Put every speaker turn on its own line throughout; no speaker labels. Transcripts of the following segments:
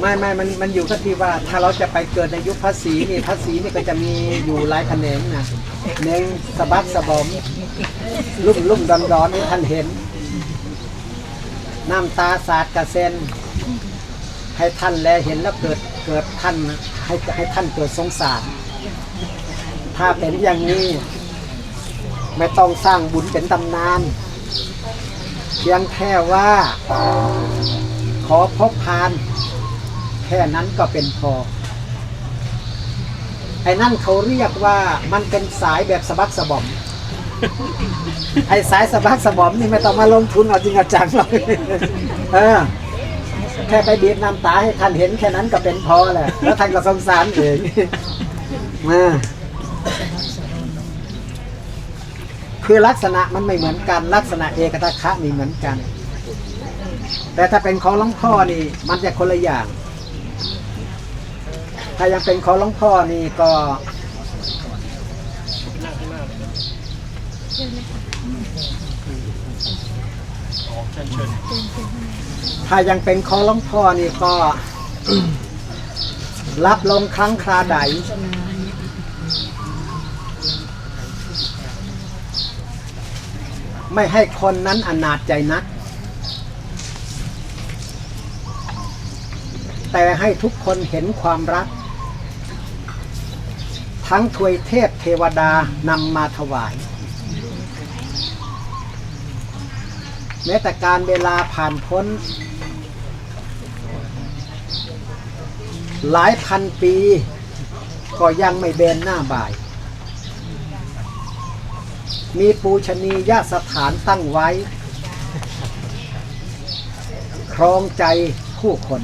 ไม่ไม่มันมันอยู่ก็ที่ว่าถ้าเราจะไปเกิดในยุคภาษีนี่ภาษีนี่ก็จะมีอยู่หลายแขนงนะหนึ่งสะบักสะบอมลุ่มลุ่มดอนดอนนี่ท่านเห็น น้ำตาสาดกระเซ็น ให้ท่านแลเห็นแล้วเกิดเกิดท่านให้ให้ท่านเกิดสงสาร ถ้าเป็นอย่างนี้ ไม่ต้องสร้างบุญเป็นตำนาน เพียงแค่ว่า ขอพบพาน แค่นั้นก็เป็นพอ ไอ้นั่นเขาเรียกว่ามันเป็นสายแบบสะบักสะบอม ไอ้สายสะบักสะบอมนี่ไม่ต้องมาลงทุนเอาจริงเอาจังหรอกเออแค่ไปบีบน้ำตาให้ท่านเห็นแค่นั้นก็เป็นพอแหละแล้วท่านก็สงสารเองมาคือลักษณะมันไม่เหมือนกัน ลักษณะเอกตะคะนี่เหมือนกัน แต่ถ้าเป็นของหลวงพ่อนี่ มันจะคนละอย่าง ถ้ายังเป็นของหลวงพ่อนี่ก็ถ้ายังเป็นของหลวงพ่อนี่ก็ รับลงครั้งคราใดไม่ให้คนนั้นอนาจใจนัก แต่ให้ทุกคนเห็นความรัก ทั้งทวยเทพเทวดานำมาถวาย แม้แต่การเวลาผ่านพ้น หลายพันปี ก็ยังไม่เบนหน้าบ่าย มีปูชนียสถานตั้งไว้ ครองใจผู้คน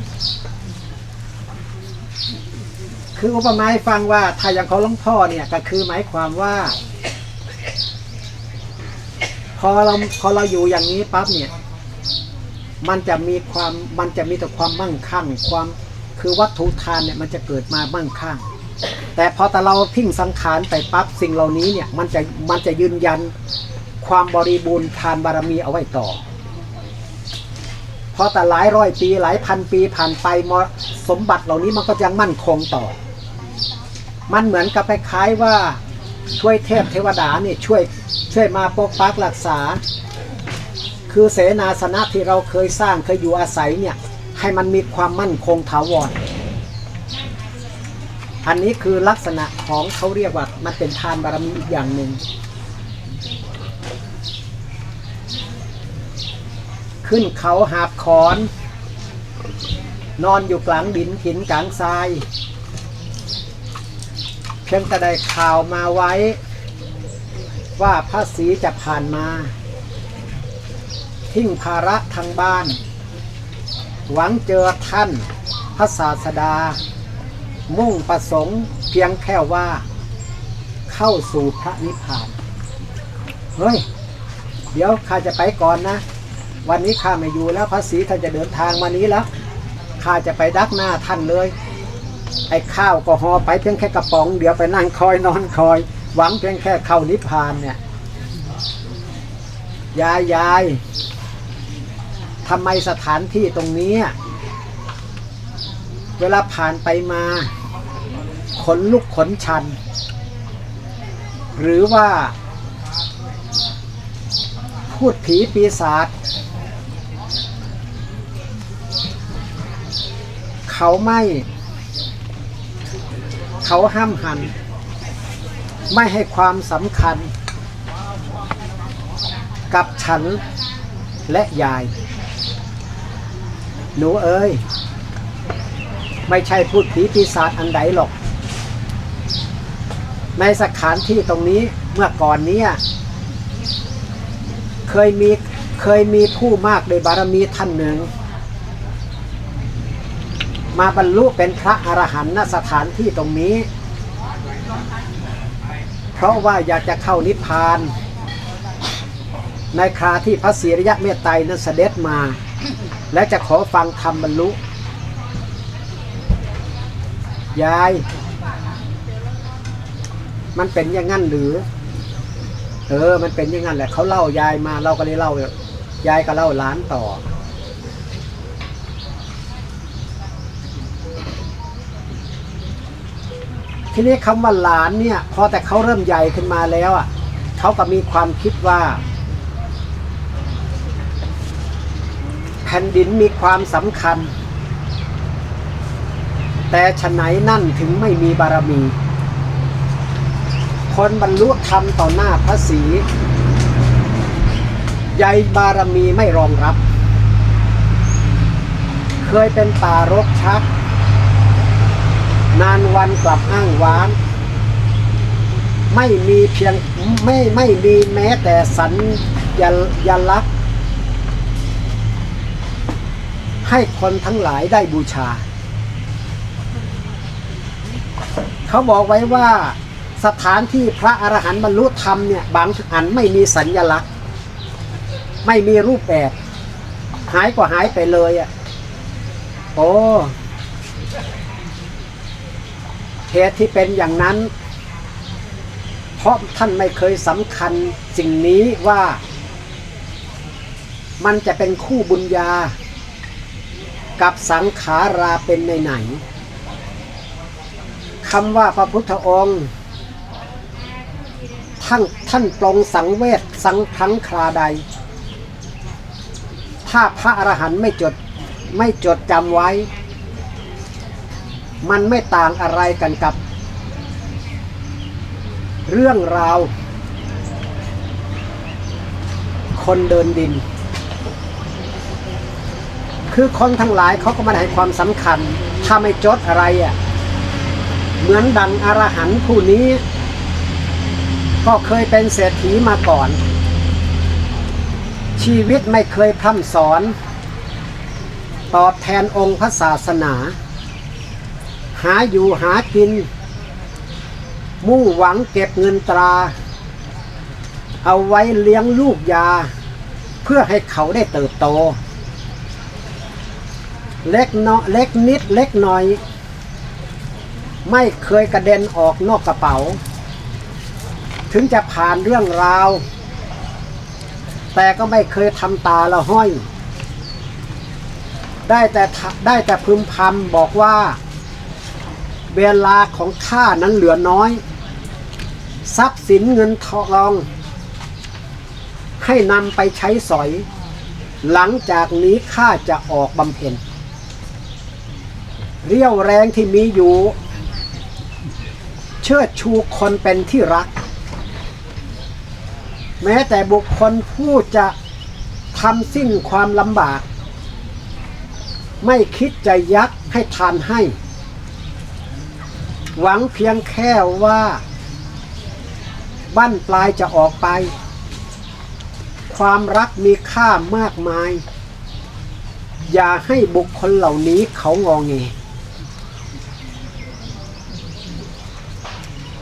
คืออุปมาให้ฟังว่าถ้าอย่างของหลวงพ่อเนี่ยก็คือหมายความว่า พอเราพอเราอยู่อย่างนี้ปั๊บเนี่ย มันจะมีความมันจะมีแต่ความมั่งคั่ง ความคือวัตถุทานเนี่ยมันจะเกิดมามั่งคั่ง แต่พอแต่เราทิ้งสังขารไปปั๊บสิ่งเหล่านี้เนี่ยมันจะมันจะยืนยันความบริบูรณ์ทานบารมีเอาไว้ต่อพอแต่หลายร้อยปีหลายพันปีผ่านไปมสมบัติเหล่านี้มันก็ยังมั่นคงต่อ มันเหมือนกับคล้ายๆว่าช่วยเทพเทวดาเนี่ยช่วยช่วยมาปกปักรักษา คือเสนาสนะที่เราเคยสร้างเคยอยู่อาศัยเนี่ยให้มันมีความมั่นคงถาวรอันนี้คือลักษณะของเขาเรียกว่ามันเป็นทานบารมีอีกอย่างหนึ่งขึ้นเขาหาบขอน นอนอยู่กลางดินหินกลางทราย พียงแต่ได้ข่าวมาไว้ ว่าพระศรีจะผ่านมา ทิ้งภาระทางบ้าน หวังเจอท่านพระศาสดา มุ่งประสงค์เพียงแค่ว่า เข้าสู่พระนิพพาน เฮ้ย เดี๋ยวข้าจะไปก่อนนะ วันนี้ข้าไม่อยู่แล้วพระศรีท่านจะเดินทางมานี้แล้วข้าจะไปดักหน้าท่านเลย ไอ้ข้าวก็ห่อไปเพียงแค่กระป๋อง เดี๋ยวไปนั่งคอยนอนคอย หวังเพียงแค่เข้านิพพานเนี่ยยายยายทำไมสถานที่ตรงนี้เวลาผ่านไปมาขนลุกขนชัน หรือว่า พูดผีปีศาจเขาไม่ เขาห้ามหัน ไม่ให้ความสำคัญ กับฉันและยาย หนูเอ้ย ไม่ใช่พูดผีปีศาจอันใดหรอก ในสถานที่ตรงนี้เมื่อก่อนเนี้เคยมีเคยมีผู้มากโดยบารมีท่านหนึ่ง มาบรรลุเป็นพระอรหันต์ณสถานที่ตรงนี้ เพราะว่าอยากจะเข้านิพพาน ในคราที่พระศรีริยะเมตไตรนั้นเสด็จมา และจะขอฟังธรรมบรรลุ ยาย มันเป็นอย่างนั้นหรือ เออ มันเป็นอย่างนั้นแหละเขาเล่ายายมาเราก็เลยเล่ายายก็เล่าล้านต่อ ทีนี้คำว่าหลานเนี่ย พอแต่เขาเริ่มใหญ่ขึ้นมาแล้วอะเขาก็มีความคิดว่าแผ่นดินมีความสำคัญ แต่ฉะไหนนั่นถึงไม่มีบารมี คนบรรลุธรรมต่อหน้าพระศรีใยบารมีไม่รองรับ เคยเป็นป่ารกชัก นานวันกลับอ้างว้างไม่มีเพียงไม่ไม่มีแม้แต่สัญญญลักษณ์ให้คนทั้งหลายได้บูชา เขาบอกไว้ว่าสถานที่พระอรหันต์บรรลุธรรมเนี่ยบางอันไม่มีสัญญลักษณ์ ไม่มีรูปแบบ หายก็หายไปเลยอะโอ้ เหตุที่เป็นอย่างนั้น เพราะท่านไม่เคยสำคัญสิ่งนี้ว่า มันจะเป็นคู่บุญญา กับสังขาราเป็นในไหนคำว่าพระพุทธองค์ท่านท่านปรงสังเวชสังครั้งคราใด ถ้าพระอรหันต์ไม่จดไม่จดจำไว้ มันไม่ต่างอะไรกันกับ เรื่องราว คนเดินดิน คือคนทั้งหลายเขาก็มาให้ความสำคัญ ถ้าไม่จดอะไรอะเหมือนดังอรหันต์ผู้นี้ ก็เคยเป็นเศรษฐีมาก่อน ชีวิตไม่เคยพร่ำสอน ตอบแทนองค์พระศาสนา หาอยู่หากิน มุ่งหวังเก็บเงินตรา เอาไว้เลี้ยงลูกยา เพื่อให้เขาได้เติบโต เล็กเนาะเล็กนิดเล็กหน่อย ไม่เคยกระเด็นออกนอกกระเป๋า ถึงจะผ่านเรื่องราว แต่ก็ไม่เคยทำตาละห้อยได้แต่ได้แต่พึมพำบอกว่า เวลาของข้านั้นเหลือน้อย ทรัพย์สินเงินทอง ให้นำไปใช้สอย หลังจากนี้ข้าจะออกบำเพ็ญ เรี่ยวแรงที่มีอยู่ เชิดชูคนเป็นที่รัก แม้แต่บุคคลผู้จะทำสิ้นความลำบาก ไม่คิดจะยักให้ทานให้ หวังเพียงแค่ว่าบั้นปลายจะออกไป ความรักมีค่ามากมาย อย่าให้บุคคลเหล่านี้เขางองเง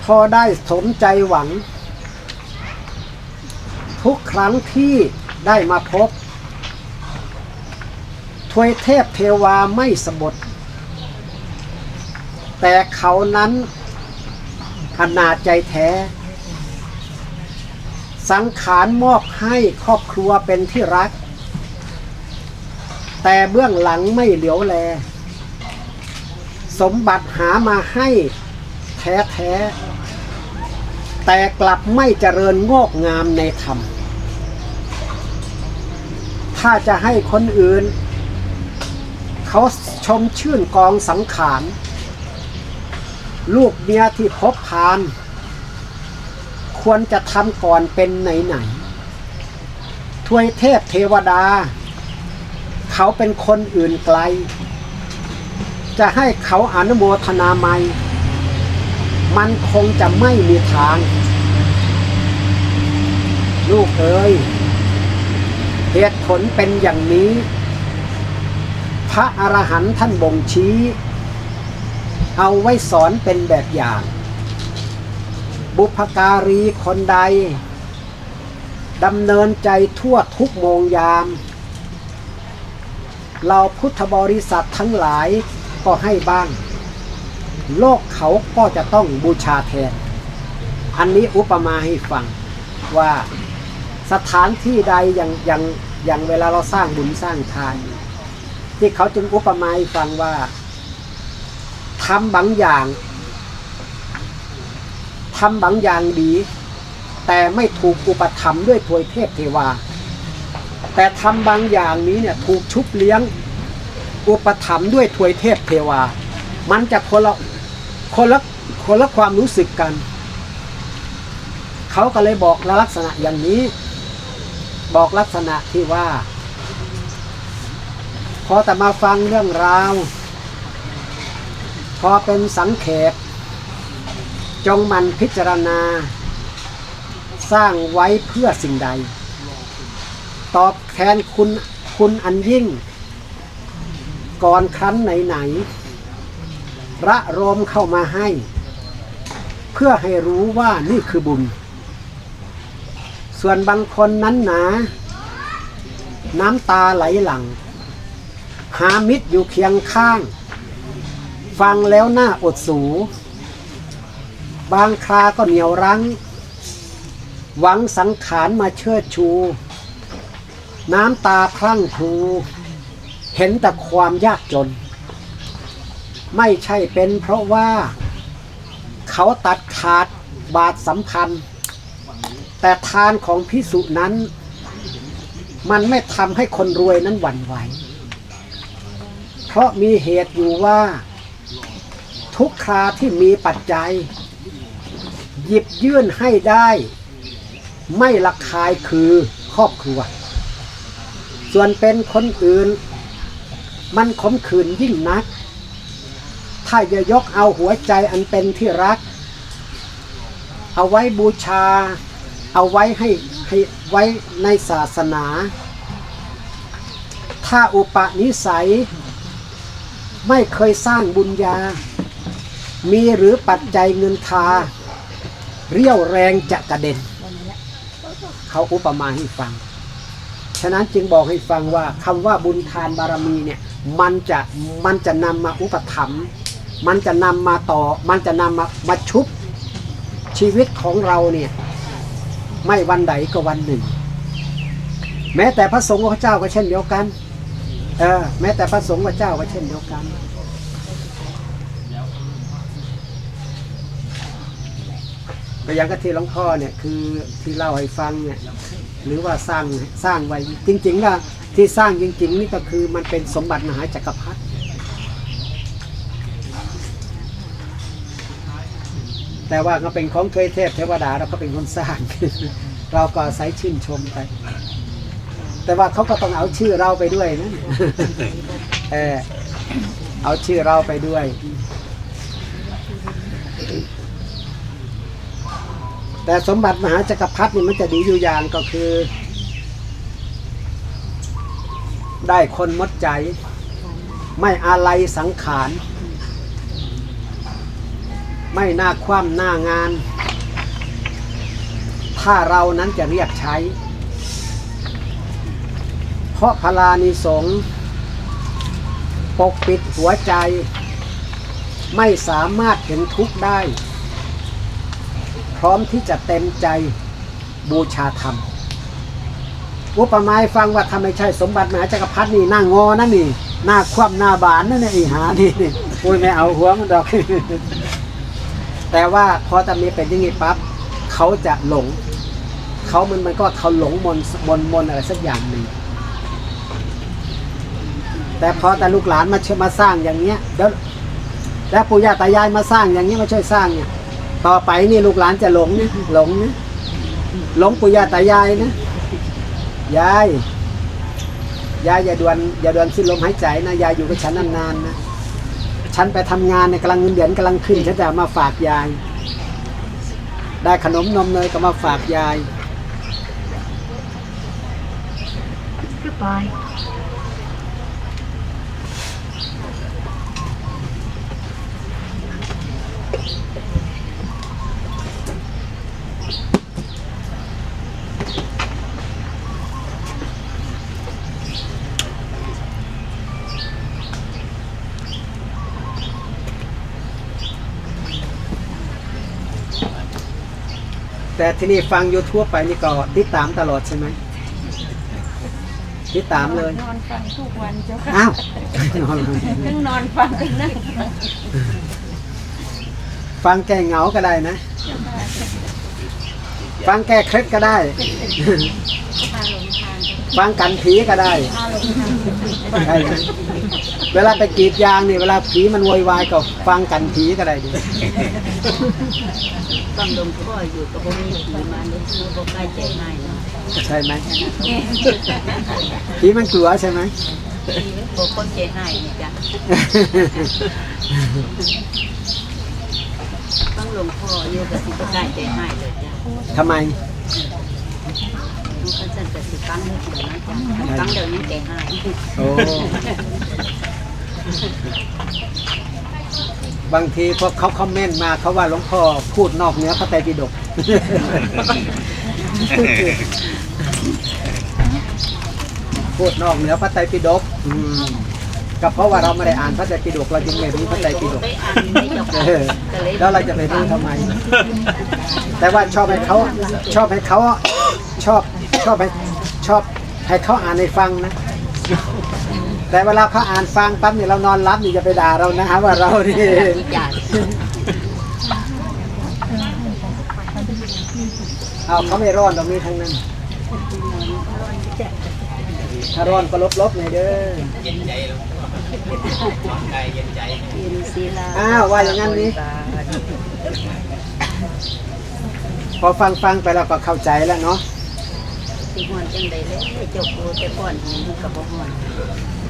พอได้สมใจหวัง ทุกครั้งที่ได้มาพบ ทวยเทพเทวาไม่สบด แต่เขานั้นขนาดใจแท้ สังขารมอบให้ครอบครัวเป็นที่รัก แต่เบื้องหลังไม่เหลียวแล สมบัติหามาให้แท้แท้แต่กลับไม่เจริญงอกงามในธรรม ถ้าจะให้คนอื่น เขาชมชื่นกองสังขาร ลูกเมียที่พบพาน ควรจะทำก่อนเป็นไหนไหนๆทวยเทพเทวดา เขาเป็นคนอื่นไกล จะให้เขาอนุโมทนาไม่มันคงจะไม่มีทาง ลูกเอ๋ยเหตุผลเป็นอย่างนี้ พระอรหันต์ท่านบ่งชี้ เอาไว้สอนเป็นแบบอย่าง บุพการีคนใดดำเนินใจทั่วทุกโมงยาม เราพุทธบริษัททั้งหลายก็ให้บ้าง โลกเขาก็จะต้องบูชาแทน อันนี้อุปมาให้ฟังว่าสถานที่ใดอย่างอย่างอย่างเวลาเราสร้างบุญสร้างทาน ที่เขาจึงอุปมาให้ฟังว่า ทำบางอย่างทำบางอย่างดี แต่ไม่ถูกอุปถัมภ์ด้วยถวยเทพเทวา แต่ทำบางอย่างนี้เนี่ยถูกชุบเลี้ยง อุปถัมภ์ด้วยถวยเทพเทวา มันจะคนละคนละคนละความรู้สึกกัน เขาก็เลยบอกลักษณะอย่างนี้ บอกลักษณะที่ว่า พอแต่มาฟังเรื่องราว พอเป็นสังเขปจงมันพิจารณา สร้างไว้เพื่อสิ่งใด ตอบแทนคุณคุณอันยิ่ง ก่อนครั้นไหนๆระรมเข้ามาให้ เพื่อให้รู้ว่านี่คือบุญ ส่วนบางคนนั้นหนา น้ำตาไหลหลัง หามิตรอยู่เคียงข้าง ฟังแล้วหน่าอดสู บางคราก็เหนียวรั้ง หวังสังขารมาเชิดชู น้ำตาพรั่งพรูเห็นแต่ความยากจน ไม่ใช่เป็นเพราะว่า เขาตัดขาดบาทสัมพันธ์แต่ทานของพิสุนั้น มันไม่ทำให้คนรวยนั้นหวั่นไหว เพราะมีเหตุอยู่ว่า ทุกคราที่มีปัจจัย หยิบยื่นให้ได้ ไม่ละคายคือครอบครัว ส่วนเป็นคนอื่น มันขมขื่นยิ่งนัก ถ้าจะยกเอาหัวใจอันเป็นที่รัก เอาไว้บูชา เอาไว้ให้ให้ไว้ในศาสนา ถ้าอุปนิสัยไม่เคยสร้างบุญญา มีหรือปัจจัยเงินทาเรี่ยวแรงจะกระเด็น เขาอุปมาให้ฟัง ฉะนั้นจึงบอกให้ฟังว่าคำว่าบุญทานบารมีเนี่ยมันจะมันจะนำมาอุปถัมภ์มันจะนำมาต่อ มันจะนำมามาชุบชีวิตของเราเนี่ยไม่วันใดก็วันหนึ่ง แม้แต่พระสงฆ์พระเจ้าก็เช่นเดียวกันเออแม้แต่พระสงฆ์พระเจ้าก็เช่นเดียวกัน ก็อย่างกับที่หลวงพ่อเนี่ยคือที่เล่าให้ฟังเนี่ยหรือว่าสร้างสร้างไว้จริงๆก็ที่สร้างจริง ๆ นี่ก็คือมันเป็นสมบัติมหาจักรพรรดิแต่ว่าก็เป็นของเทวยเทพเทวดาเราก็เป็นคนสร้าง เราก็อาศัยชื่นชมไป แต่ว่าเขาก็ต้องเอาชื่อเราไปด้วยนะเออเอาชื่อเราไปด้วย แต่สมบัติมหาจักรพรรดินี่มันจะดีอยู่อย่างก็คือ ได้คนมดใจ ไม่อาลัยสังขาร ไม่น่าคว่ำหน้างาน ถ้าเรานั้นจะเรียกใช้ เพราะพลานิสงปกปิดหัวใจ ไม่สามารถเห็นทุกข์ได้ พร้อมที่จะเต็มใจบูชาธรรมอุปมาฟังว่าทำไมใช่สมบัติมหาจักรพรรดินี่หน้างอนั่นนี่หน้าคว่ำหน้าบานนั่นนี่ไอ้หานี่โอ้ยไม่เอาหัวมันดอก แต่ว่าพอจะมีเป็นอย่างนี้ปั๊บเขาจะหลง เขามันมันก็เขาหลงมนมนมนอะไรสักอย่างหนึ่งแต่พอแต่ลูกหลานมาเชื่อมาสร้างอย่างเนี้ยแล้วแล้วปู่ย่าตายายมาสร้างอย่างนี้มาช่วยสร้างเนี่ย ต่อไปนี่ลูกหลานจะหลงนะหลงนะหลงปู่ย่าตายายนะยายยายอย่าด่วนอย่าด่วนสิ้นลมหายใจนะยายอยู่กับฉันนานๆนะฉันไปทำงานเนี่ยกำลังเงินเดือนกำลังขึ้นฉันจะมาฝากยาย ได้ขนมนมเนยก็มาฝากยาย
Goodbye.
แต่ที่นี่ฟังยูทูบไปนี่ก็ติดตามตลอดใช่ไหมติดตามเลย
นอนฟังทุกวันเจ้าค่ะ
อ้าวนอนเลย
ทั้งนอนฟังทั้งนั่งฟัง
ฟังแก้เหงาก็ได้นะ
เจ้าค่ะ
ฟังแก้เคล็ดก็ได้
พาหลงทาง
ฟังกันผีก็ได้
พาหลงทาง
ใช่ไหม เวลาไปกรีดยางนี่เวลาผีมันโวยวายก็ฟังกันผีก็ได้ดี
ต้องลงพ่ออยู่กับบ่มีผีมาเนี่ยคือบ่ใกล้ใจง่ายเนาะ
ใช่ไหมผีมันกลัวใช่ไหม
บ่คนใจง่ายนี่จ้ะต้องลงพ่ออยู่กับสิบ่ใกล้ใจง่ายเลยจ้ะ
ทำไม
มันก็จะก็สิฟังให้กินนะจ้ะฟังเดี๋ยวนี้ใจง่าย
โอ้ บางทีพวกเขาคอมเมนต์มาเขาว่าหลวงพ่อพูดนอกเหนือพระไตรปิฎก พูดนอกเหนือพระไตรปิฎกอืมก็เพราะว่าเราไม่ได้อ่านพระไตรปิฎกเราจึงไม่รู้พระไตรปิฎก
ได้อ่านได้เจ้า
เออแล้วเราจะไปรู้ทำไม แต่ว่าชอบให้เขาชอบให้เขาชอบชอบให้ชอบให้เขาอ่านให้ฟังนะ แต่เวลาเขาอ่านฟังปั๊บเนี่ยเรานอนรับนี่จะไปด่าเรานะฮะว่าเรานี่
อีกอย่าง
เอาเขาไม่ร้อนตรงนี้ทั้งนั้น ถ้าร้อนก็ลบๆหน่อยเด้อ
กินศิลา
อ้าวว่าอย่างนั้นนี่พอฟังฟังๆไปเราก็เข้าใจแล้วเนาะ
สิฮอนจังได๋เลยเจ้าครูแต่ก่อนเห็นก็บ่ฮอน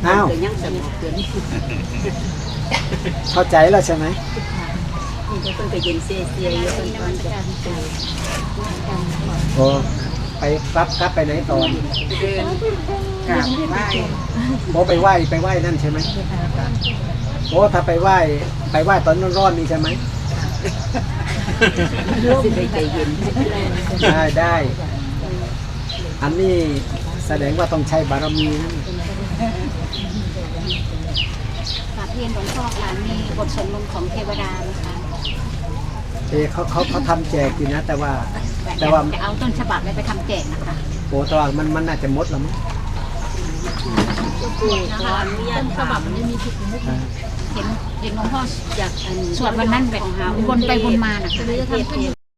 อ้าว
ก็ยังสงบขึ้นนี่
เข้าใจแล้วใช่ไหม
ก็เพิ่นก็เย็นเสียๆอยู่เพิ่นก่อนจะตื่น
โอ้ไปรับกลับไปไหนต่อ
เดินกราบไหว้
โอ้ไปไหว้ไปไหว้นั่นใช่ไหมโอ้ถ้าไปไหว้ไปไหว้ตอนร้อนๆนี่ใช่ไหม
สิได้ใจเย็น
ได้ได้ อันนี้แสดงว่าต้องใช้บารมีนะ
ก ราบเรียนหลวงพ่อค่ะมีบทสวดมนต์ของเทวดานะคะ
เออเขาเขาเขาทำแจกอยู่นะ แต่ว่า แต่ว่า
จะเอาต้นฉบับไปทำแจกนะคะ
โอ้แตว่ามันมันน่าจะหมดแล้วมั้ง
ปู่ขออนุญาตถาม
อ่า
เห็นเห็นหลวงพ่อ
จากอัน
สวดวันนั้นแบบวนไปวนมานะคะ
เทศ